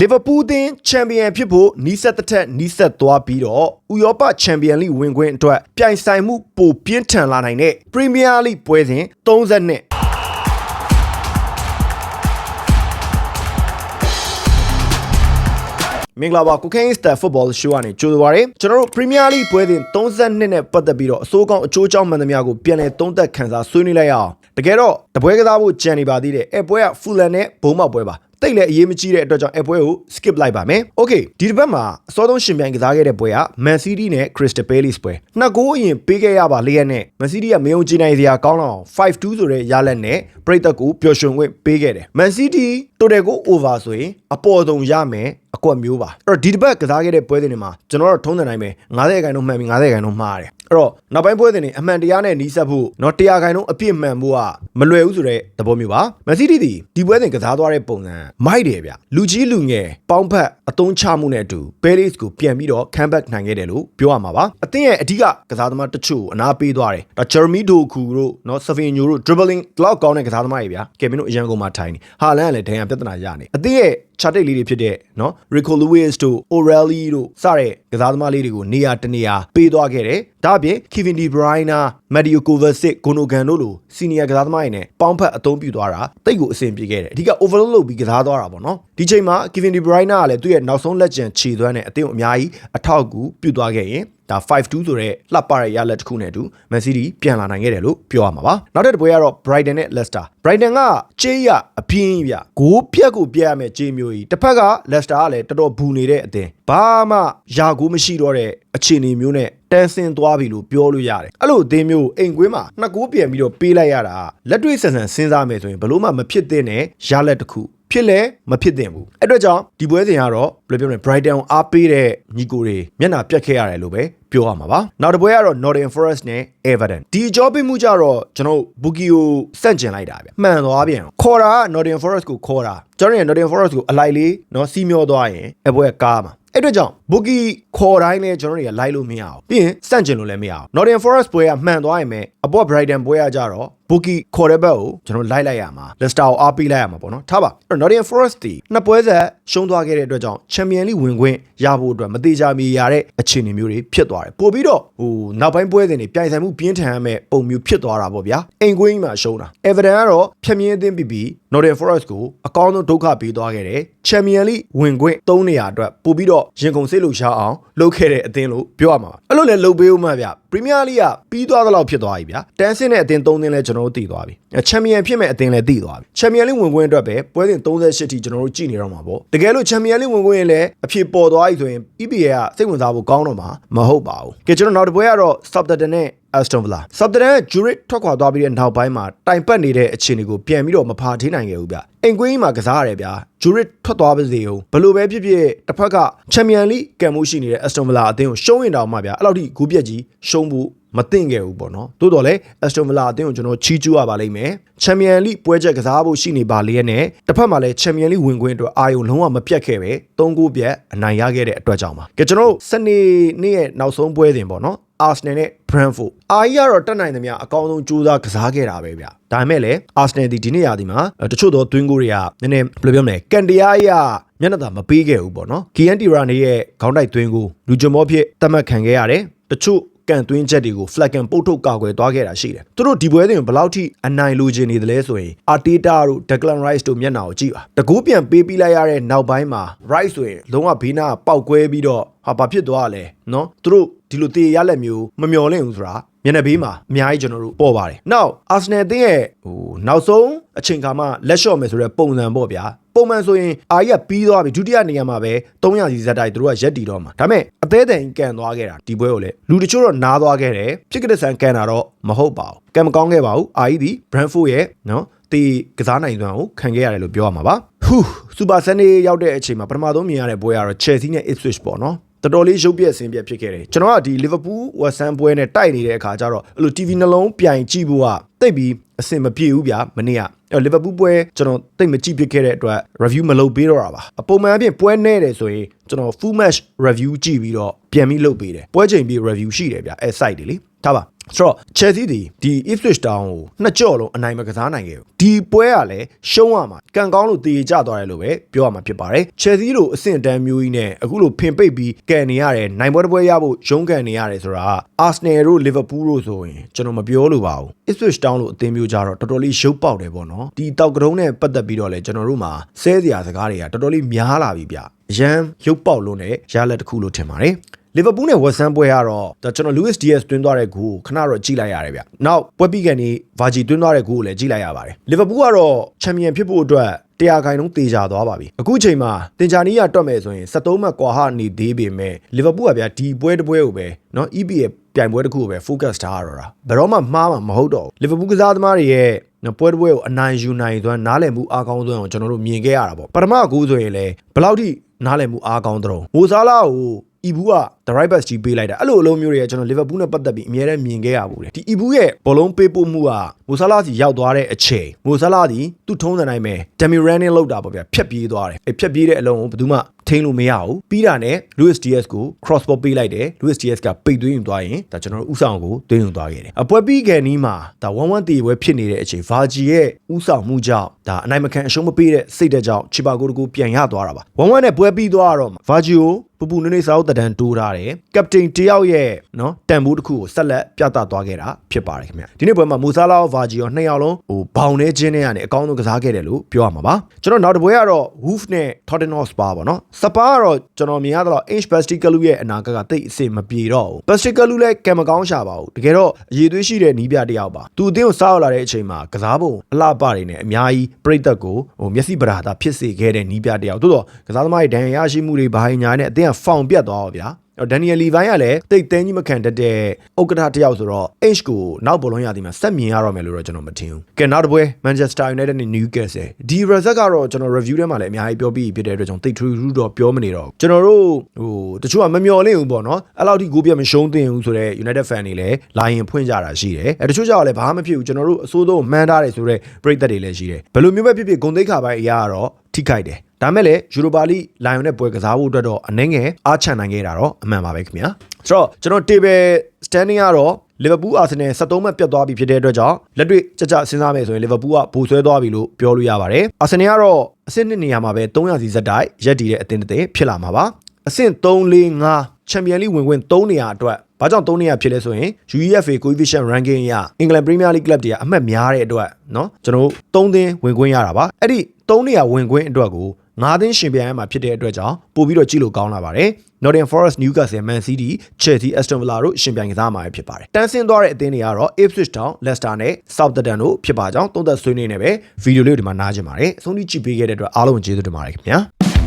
လီဗာပူးသင်းချန်ပီယံဖြစ်ဖို့နီးစပ်တစ်ထက်နီးစပ်သွားပြီးတော့ဥရောပချန်ပီယံလိဝင်ခွင့်အတွက်ပြိုင်ဆိုင်မှုပိုပြင်းထန်လာနိုင်တဲ့ပရီးမီးယားလိပွဲစဉ်30နှစ်မင်္ဂလာပါကုကိန်းစတာဖုတ်ဘောရှိုးကနေကြိုဆိုပါရစေကျွန်တော်တို့ပရီးမီးယားလိပွဲစဉ်32နဲ့ပတ်သက်ပြီးတော့အစိုးကောင်းအချိုးအကြောင်းမှန်သမျှကိုပြန်လည်သုံးသပ်ခန်းစားဆွေးနွေးလိုက်ရအောင်တကယ်တော့တပွဲကစားဖို့ကြံနေပါသေးတယ်အဲပွဲကဖူလန်နဲ့ဘုံမောက်ပွဲပါ တိတ်လည်းအရေးမကြီးတဲ့အတွက်ကြောင့်အပွဲကို skip လိုက်ပါမယ်။ Okay ဒီတစ်ပတ်မှာအစောဆုံးရှင်ပြိုင်ကစားခဲ့တဲ့ပွဲက Man City နဲ့ Crystal Palace ပွဲ။နှစ်ဂိုးအရင်ပေးခဲ့ရပါလျက်နဲ့ Man City ကမယုံကြည်နိုင်စရာကောင်းလောက်5-2ဆိုတဲ့ရလဒ်နဲ့ပရိသတ်ကိုပျော်ရွှင်ခွင့်ပေးခဲ့တယ်။ Man City တိုတယ်ကို over ဆိုရင်အပေါ်ဆုံးရမယ်အကွက်မျိုးပါ။အဲ့တော့ဒီတစ်ပတ်ကစားခဲ့တဲ့ပွဲတွေမှာကျွန်တော်တို့ထုံးတဲ့နိုင်ပဲ90ခိုင်နှုန်းမှန်ပြီး90ခိုင်နှုန်းမှားတယ်။ အဲ့တော့နောက်ပိုင်းပွဲစဉ်တွေအမှန်တရားနဲ့နှီးစပ်ဖို့နော်တရားခိုင်လုံးအပြည့်မှန်ဖို့ကမလွယ်ဘူးဆိုတဲ့သဘောမျိုးပါမက်ဆီတီဒီဒီပွဲစဉ်ကစားသွားတဲ့ပုံစံမိုက်တယ်ဗျလူကြီးလူငယ်ပေါင်းဖက်အသုံးချမှုနဲ့အတူပဲလေးစ်ကိုပြန်ပြီးတော့ comeback နိုင်ခဲ့တယ်လို့ပြောရမှာပါအသင်းရဲ့အဓိကကစားသမားတချို့အနာပေးသွားတယ်ဒါဂျယ်မီဒိုကူတို့နော်ဆဗင်ညိုတို့ dribbling လောက်ကောင်းတဲ့ကစားသမားတွေဗျာကယ်မင်းတို့အရန်ကုန်မှာထိုင်နေဟာလန်ကလည်းဒဏ်ရာပြဿနာရနေအသင်းရဲ့ချာတိတ်လေးတွေဖြစ်တဲ့နော် Rico Lewis တို့ O'Reilly တို့စတဲ့ကစားသမားလေးတွေကိုနေရာတနေရာပေးသွားခဲ့တယ်။ဒါအပြင် Kevin De Bruyne, Mario Kovacic, Gundogan တို့လိုစီနီယာကစားသမားတွေနဲ့ပေါင်းဖက်အသုံးပြုသွားတာတိတ်ကိုအဆင်ပြေခဲ့တယ်။အဓိက overload လုပ်ပြီးကစားသွားတာပေါ့နော်။ဒီချိန်မှာ Kevin De Bruyne ကလည်းသူ့ရဲ့နောက်ဆုံးလက်ကျန်ခြေသွမ်းနဲ့အသင်းကိုအများကြီးအထောက်အကူပြုသွားခဲ့ရင်ဒါ5-2ဆိုတဲ့လှပတဲ့ရလက်တစ်ခုနဲ့အတူ Man City ပြန်လာနိုင်ခဲ့တယ်လို့ပြောရမှာပါနောက်တစ်ပွဲကတော့ Brighton နဲ့ Leicester Brighton ကကြေးရအပြင်းပြဂိုးပြက်ကိုပြက်ရမယ်ကြေးမျိုးကြီးတစ်ဖက်က Leicester ကလည်းတော်တော်ဘူးနေတဲ့အတင်းဘာမှယာဂိုးမရှိတော့တဲ့အခြေအနေမျိုးနဲ့ တန်းဆင်းသွားပြီလို့ပြောလို့ရတယ်အဲ့လိုအသင်းမျိုးအိမ်ကွင်းမှာနှစ်ကိုးပြန်ပြီးတော့ပေးလိုက်ရတာလက်တွေ့ဆန်ဆန်စဉ်းစားမယ်ဆိုရင်ဘလို့မှမဖြစ်သင့်တဲ့ရလက်တစ်ခုဖြစ်လဲမဖြစ်သင့်ဘူးအဲ့အတွက်ကြောင့်ဒီပွဲစဉ်ကတော့ဘယ်လိုပြောမလဲ Brighton ကိုအားပေးတဲ့ညီကိုတွေမျက်နှာပြတ်ခဲ့ရတယ်လို့ပဲ ပြောရမှာပါနောက်တစ်ပွဲကတော့ Nottingham Forest နဲ့ Everton ဒီအကြောပေးမှုကြတော့ကျွန်တော် Bookie ကိုစန့်ကျင်လိုက်တာဗျမှန်သွားပြန်ခေါ်တာက Nottingham Forest ကိုခေါ်တာကျွန်တော်ရ Nottingham Forest ကိုအလိုက်လေးနော်စီးမျောသွားရင်အပွဲကားမှာအဲ့အတွက်ကြောင့် Bookie ခေါ်တိုင်းလဲကျွန်တော်တွေကလိုက်လို့မရအောင်ပြီးရင်စန့်ကျင်လို့လည်းမရအောင် Nottingham Forest ပွဲကမှန်သွားရင်ပဲအပေါ် Brighton ပွဲကကြတော့ Bookie ခေါ်တဲ့ဘက်ကိုကျွန်တော်လိုက်လိုက်ရမှာ Leicester ကိုအားပေးလိုက်ရမှာပေါ့နော်ထားပါအဲ့တော့ Nottingham Forest တီနှစ်ပွဲဆက်ရှုံးသွားခဲ့တဲ့အတွက်ကြောင့် Champions League ဝင်ခွင့်ရဖို့အတွက်မသေးချာမီရတဲ့အခြေအနေမျိုးတွေဖြစ်သွားတယ်ပို့ပြီးတော့ဟိုနောက်ပိုင်းပွဲစဉ်တွေပြိုင်ဆိုင်မှုပြင်းထန်ရမယ့်ပုံမျိုးဖြစ်သွားတာပေါ့ဗျာအိမ်ကွင်းကြီးမှာရှုံးတာ Everton ကတော့ဖြတ်မြင်းအသင်းပြီးပြီး Nottingham Forest ကိုအကောင်းဆုံးဒုက္ခပေးသွားခဲ့တယ် Champions League ဝင်ခွင့်၃နေရာအတွက်ပို့ပြီးတော့ရင်ကုန်စိတ်လို့ရအောင်လုပ်ခဲ့တဲ့အသင်းလို့ပြောရမှာပါအဲ့လိုလဲလုပ်ပေးဦးမှဗျ Premier League ကပြီးသွားသလောက်ဖြစ်သွားပြီဗျာတန်းစင်းတဲ့အသင်း၃သင်းလဲကျွန်တော်တို့တည်သွားပြီချန်ပီယံဖြစ်မဲ့အသင်းလဲတည်သွားပြီချန်ပီယံလိဝင်ခွင့်အတွက်ပဲပွဲစဉ်38ထိကျွန်တော်တို့ကြည့်နေတော့မှာပေါ့တကယ်လို့ချန်ပီယံလိဝင်ခွင့်ရင်လည်းအဖြစ်ပေါ်သွားပြီဆိုရင် EPL ကစိတ်ဝင်စားဖို့ကောင်းတော့မှာမဟုတ်ပါဘူးကဲကျွန်တော်နောက်တစ်ပွဲကတော့ Southampton နဲ့ Aston Villa Southampton က Juric ထွက်ခွာသွားပြီးတဲ့နောက်ပိုင်းမှာတိုင်ပတ်နေတဲ့အခြေအနေကိုပြန်ပြီးတော့မဖာထေးနိုင်ခဲ့ဘူးဗျအိမ်ကွင်းကြီးမှာကစားရတယ်ဗျာ Juric ထွက်သွားပါစေဦးဘလို့ပဲဖြစ်ဖြစ်တစ်ဖက်က Champion League ကံမှုရှိနေတဲ့ Aston Villa အသင်းကိုရှုံးရင်တောင်မှဗျာအဲ့လောက်ထိဂူးပြက်ကြီးရှုံးဖို့မသိခဲ့ဘူးပေါ့နော်တိုးတော်လဲ Aston Villa အသင်းကိုကျွန်တော်ချီးကျူးရပါလိမ့်မယ် Champion League ပွဲချက်ကစားဖို့ရှိနေပါလျက်နဲ့တစ်ဖက်မှာလဲ Champion League ဝင်ခွင့်အတွက်အာရုံလုံးဝမပြတ်ခဲ့ပဲ၃ဂိုးပြတ်အနိုင်ရခဲ့တဲ့အတွက်ကြောင့်ပါကဲကျွန်တော်စနေနေ့ရဲ့နောက်ဆုံးပွဲစဉ်ပေါ့နော် Arsenal နဲ့ Brentford အာကြီးကတော့တက်နိုင်သမျှအကောင်းဆုံးကြိုးစားကစားခဲ့တာပဲဗျဒါပေမဲ့လည်း Arsenal ဒီဒီနေ့ရာသီမှာတချို့သောသွင်းကိုတွေကနည်းနည်းဘယ်လိုပြောမလဲကန်တရားအရမျက်နှာသာမပေးခဲ့ဘူးပေါ့နော် KNT ရာနေရဲ့ခေါင်းတိုက်သွင်းကိုလူဂျမောဖြစ်တတ်မှတ်ခံခဲ့ရတယ်တချို့ကန်သွင်းချက်တွေကို flag ကန်ပုတ်ထုတ်ကာကွယ်သွားခဲ့တာရှိတယ်သူတို့ဒီပွဲစဉ်ဘယ်လောက်ထိအနိုင်လိုချင်နေသလဲဆိုရင် Arteta တို့ Declan Rice တို့မျက်နှာကိုကြည့်ပါတကူပြန်ပေးပြီးလိုက်ရတဲ့နောက်ပိုင်းမှာ Rice ဆိုရင်လုံးဝဘေးနာပေါက်ကွဲပြီးတော့ ဟာဘာဖြစ်သွားလဲနော်သူတို့ဒီလိုတေရလက်မျိုးမမျော်လင့်ဘူးဆိုတာမျက်နှာဘေးမှာအများကြီးကျွန်တော်တို့ပေါ်ပါတယ်။ Now Arsenal အသင်းရဲ့ဟိုနောက်ဆုံးအချိန်ခါမှလက်လျှော့မယ်ဆိုတဲ့ပုံစံပေါ့ဗျာ။ပုံမှန်ဆိုရင်အာရီကပြီးသွားပြီဒုတိယနေရာမှာပဲ300စီဇက်တိုက်သူတို့ကရက်တီတော့မှာဒါပေမဲ့အသေးသေးကန်သွားခဲ့တာဒီပွဲကိုလေလူတချို့တော့နားသွားခဲ့တယ်ဖြစ်ကတဲ့ဆန်ကန်တာတော့မဟုတ်ပါဘူးကံမကောင်းခဲ့ပါဘူးအာရီဒီ Brentford ရဲ့နော်တီကစားနိုင်စွမ်းကိုခံခဲ့ရတယ်လို့ပြောရမှာပါဟူးစူပါဆန်နေရောက်တဲ့အချိန်မှာပထမဆုံးမြင်ရတဲ့ပွဲကတော့ Chelsea နဲ့ Ipswich ပေါ့နော် တော်တော်လေးရုပ်ပြက်ဆင်းပြက်ဖြစ်ခဲ့တယ်ကျွန်တော်ကဒီ Liverpool West Ham ပွဲနဲ့တိုက်နေတဲ့အခါကျတော့အဲ့လို TV နှလုံးပြိုင်ကြည့်ဖို့ကတိတ်ပြီးအဆင်မပြေဘူးဗျာမနေ့ကအဲ့ Liverpool ပွဲကျွန်တော်တိတ်မကြည့်ဖြစ်ခဲ့တဲ့အတွက် review မလုပ်ပေးတော့တာပါအပုံမှန်အပြင်ပွဲနဲ့တယ်ဆိုရင်ကျွန်တော် full match review ကြည့်ပြီးတော့ပြန်ပြီးလုပ်ပေးတယ်ပွဲချိန်ပြီး review ရှိတယ်ဗျာအဲ့ site တွေလေ ထားပါဆိုတော့ Chelsea ဒီဒီ Ipswich Town ကိုနှစ်ကြော့လုံးအနိုင်မကစားနိုင်ခဲ့ဘူးဒီပွဲကလည်းရှုံးရမှာကံကောင်းလို့တည်ကြသွားတယ်လို့ပဲပြောရမှာဖြစ်ပါတယ် Chelsea လိုအဆင့်တန်းမျိုးကြီးနဲ့အခုလိုဖင်ပိတ်ပြီးကန်နေရတယ်နိုင်ပွဲတစ်ပွဲရဖို့ရုန်းကန်နေရတယ်ဆိုတာ Arsenal တို့ Liverpool တို့ဆိုရင်ကျွန်တော်မပြောလို့ပါဘူး Ipswich Town လို့အသင်းမျိုးကြတော့တော်တော်လေးရုပ်ပေါက်တယ်ပေါ့နော်ဒီတောက်ကတုံးနဲ့ပတ်သက်ပြီးတော့လည်းကျွန်တော်တို့မှာဆဲစရာစကားတွေကတော်တော်လေးများလာပြီဗျအရန်ရုပ်ပေါက်လို့နဲ့ရလက်တစ်ခုလို့ထင်ပါတယ် လီဗာပူးနဲ့ဝက်ဆန်ပွဲကတော့ဒါကျွန်တော် Luis Diaz တွင်းသွားတဲ့ဂိုးကိုခဏတော့ကြည့်လိုက်ရတယ်ဗျ။နောက်ပွဲပြီးကန်ဒီဗာဂျီတွင်းသွားတဲ့ဂိုးကိုလည်းကြည့်လိုက်ရပါတယ်။လီဗာပူးကတော့ချန်ပီယံဖြစ်ဖို့အတွက်တရားခိုင်လုံးတေချာသွားပါပြီ။အခုချိန်မှာတင်ချာနီးရတွက်မယ်ဆိုရင်73မှတ်ကွာဟနေသေးပေမဲ့လီဗာပူးကဗျာဒီပွဲတစ်ပွဲကိုပဲเนาะ EPL ပြိုင်ပွဲတစ်ခုကိုပဲ focus ထားရတော့တာ။ဘယ်တော့မှမှားမှာမဟုတ်တော့ဘူး။လီဗာပူးကစားသမားတွေရဲ့နော်ပွဲတစ်ပွဲကိုအနိုင်ယူနိုင်သွမ်းနားလည်မှုအားကောင်းသွမ်းအောင်ကျွန်တော်တို့မြင်ခဲ့ရတာပေါ့ပထမအကူဆိုရင်လည်းဘယ်လောက်ထိနားလည်မှုအားကောင်းသတုံးမိုဆာလာကို အီဘူးက the right back ကြီးပေးလိုက်တာအဲ့လိုအလုံးမျိုးတွေကကျွန်တော်လီဗာပူးနဲ့ပတ်သက်ပြီးအများနဲ့မြင်ခဲ့ရဘူးလေဒီအီဘူးရဲ့ဘောလုံးပေးပို့မှုကမိုဆာလာစီရောက်သွားတဲ့အချိန်မိုဆာလာစီသူ့ထုံးစံတိုင်းပဲဒမီရန်နဲ့လောက်တာပေါ့ဗျာဖြတ်ပြေးသွားတယ်အဲ့ဖြတ်ပြေးတဲ့အလုံးကိုဘယ်သူမှ ထိန်းလို့မရဘူးပြီးတာနဲ့ Luis Diaz ကို cross ball ပေးလိုက်တယ် Luis Diaz ကပိတ်သွင်းယူသွားရင်ဒါကျွန်တော်တို့ဥဆောင်ကိုသွင်းယူသွားခဲ့တယ်အပွဲပြီးကန်နီးမှာဒါ1-1တည်ပွဲဖြစ်နေတဲ့အချိန် Virgil ရဲ့ဥဆောင်မှုကြောင့်ဒါအနိုင်မခံအရှုံးမပေးတဲ့စိတ်တဲ့ကြောင့်ချီပါကိုတကူပြန်ရသွားတာပါ1-1နဲ့ပွဲပြီးသွားတော့ Virgil ကိုပူပူနွေ့နွေ့စာအုပ်တန်တိုးထားတယ်ကပတိန်တယောက်ရဲ့နော်တန်ဖိုးတစ်ခုကိုဆက်လက်ပြသသွားခဲ့တာဖြစ်ပါတယ်ခင်ဗျဒီနေ့ပွဲမှာမူဆာလာရောဗာဂျီရောနှစ်ယောက်လုံးဟိုဘောင်နဲ့ချင်းနဲ့ကနေအကောင်းဆုံးကစားခဲ့တယ်လို့ပြောရမှာပါကျွန်တော်နောက်တစ်ပွဲကတော့ Wolf နဲ့ Tottenham Hotspur ပေါ့နော်စပါကတော့ကျွန်တော်မြင်ရတော့ H Basticalu ရဲ့အနာဂတ်ကတိတ်အစ်စ်မပြေတော့ဘူး Basticalu လည်းကံမကောင်းရှာပါဘူးတကယ်တော့အရေးသွေးရှိတဲ့နီးပြတစ်ယောက်ပါသူအတင်းကိုစားရောက်လာတဲ့အချိန်မှာကစားပုံအလှပတွေနဲ့အများကြီးပြိသက်ကိုဟိုမျက်စိပဓာတာဖြစ်စေခဲ့တဲ့နီးပြတစ်ယောက်သို့တော့ကစားသမားရဲ့ဒဏ်ရာရရှိမှုတွေဘာညာနဲ့အတင်းကဖောင်ပြတ်သွားတော့ဗျာ ဒန်နီယယ်လီဗိုင်းကလည်းတိတ်သိမ်းကြီးမခံတတ်တဲ့ဥက္ကဋ္ဌတစ်ယောက်ဆိုတော့ H ကိုနောက်ဘောလုံးရသည်မှာဆက်မြင်ရတော့မယ်လို့တော့ကျွန်တော်မထင်ဘူး။ကဲနောက်တစ်ပွဲ Manchester United နဲ့ Newcastle ဒီ result ကတော့ကျွန်တော် review ထဲမှာလည်းအများကြီးပြောပြီးဖြစ်တဲ့အတွက်ကြောင့်တိတ်ထူးထူးတော့ပြောမနေတော့ဘူးကျွန်တော်တို့ဟိုတချို့ကမမျော်လင့်ဘူးပေါ့နော်အဲ့လောက်ထိဂိုးပြတ်မရှုံးသင့်ဘူးဆိုတော့ United fan တွေလည်းလာရင်ဖွင့်ကြတာရှိတယ်အဲတချို့ကြောင့်လည်းဘာမှမဖြစ်ဘူးကျွန်တော်တို့အစိုးဆုံးမှန်းထားတယ်ဆိုတော့ပြိသက်တွေလည်းရှိတယ်ဘယ်လိုမျိုးပဲဖြစ်ဖြစ်ဂုံသိက္ခာပိုင်းအရာကတော့ထိခိုက်တယ် ဒါမဲ့လည်းယူရိုပါလိလိုင်ယွန်နဲ့ပွဲကစားဖို့အတွက်တော့အနှဲငယ်အားချန်နိုင်ခဲ့တာတော့အမှန်ပါပဲခင်ဗျာဆိုတော့ကျွန်တော် table standing ကတော့လီဗာပူးအာဆင်နယ်73မှတ်ပြတ်သွားပြီဖြစ်တဲ့အတွက်ကြောင့်လက်တွေ့ကြကြစဉ်းစားမယ်ဆိုရင်လီဗာပူးကဘူဆွဲသွားပြီလို့ပြောလို့ရပါတယ်အာဆင်နယ်ကတော့အဆင့်နှစ်နေရာမှာပဲ300စီဇက်တိုက်ရက်တည်တဲ့အသင်းတစ်သင်းဖြစ်လာမှာပါအဆင့်3 4 5ချန်ပီယံလိဝင်ခွင့်3နေရာအတွက်ဘာကြောင့်3နေရာဖြစ်လဲဆိုရင် UEFA coefficient ranking အရ England Premier League club တွေကအမှတ်များတဲ့အတွက်เนาะကျွန်တော်တို့3သင်းဝင်ခွင့်ရတာပါအဲ့ဒီ3နေရာဝင်ခွင့်အတွက်ကို 9သင်းရှင်ပြိုင်ရမှာဖြစ်တဲ့အတွက်ကြောင့်ပို့ပြီးတော့ကြည့်လို့ကောင်းလာပါတယ်။ Nottingham Forest, Newcastle, Man City, Chelsea, Aston Villa တို့ရှင်ပြိုင်ကစားမှာဖြစ်ပါတယ်။တန်းဆင်းသွားတဲ့အသင်းတွေကတော့ Ipswich Town, Leicester နဲ့ Southampton တို့ဖြစ်ပါကြောင်းသုံးသပ်ဆွေးနွေးနေပဲဗီဒီယိုလေးကိုဒီမှာနားကြင်ပါတယ်။အဆုံးထိကြည့်ပေးခဲ့တဲ့အတွက်အားလုံးကျေးဇူးတင်ပါတယ်ခင်ဗျာ။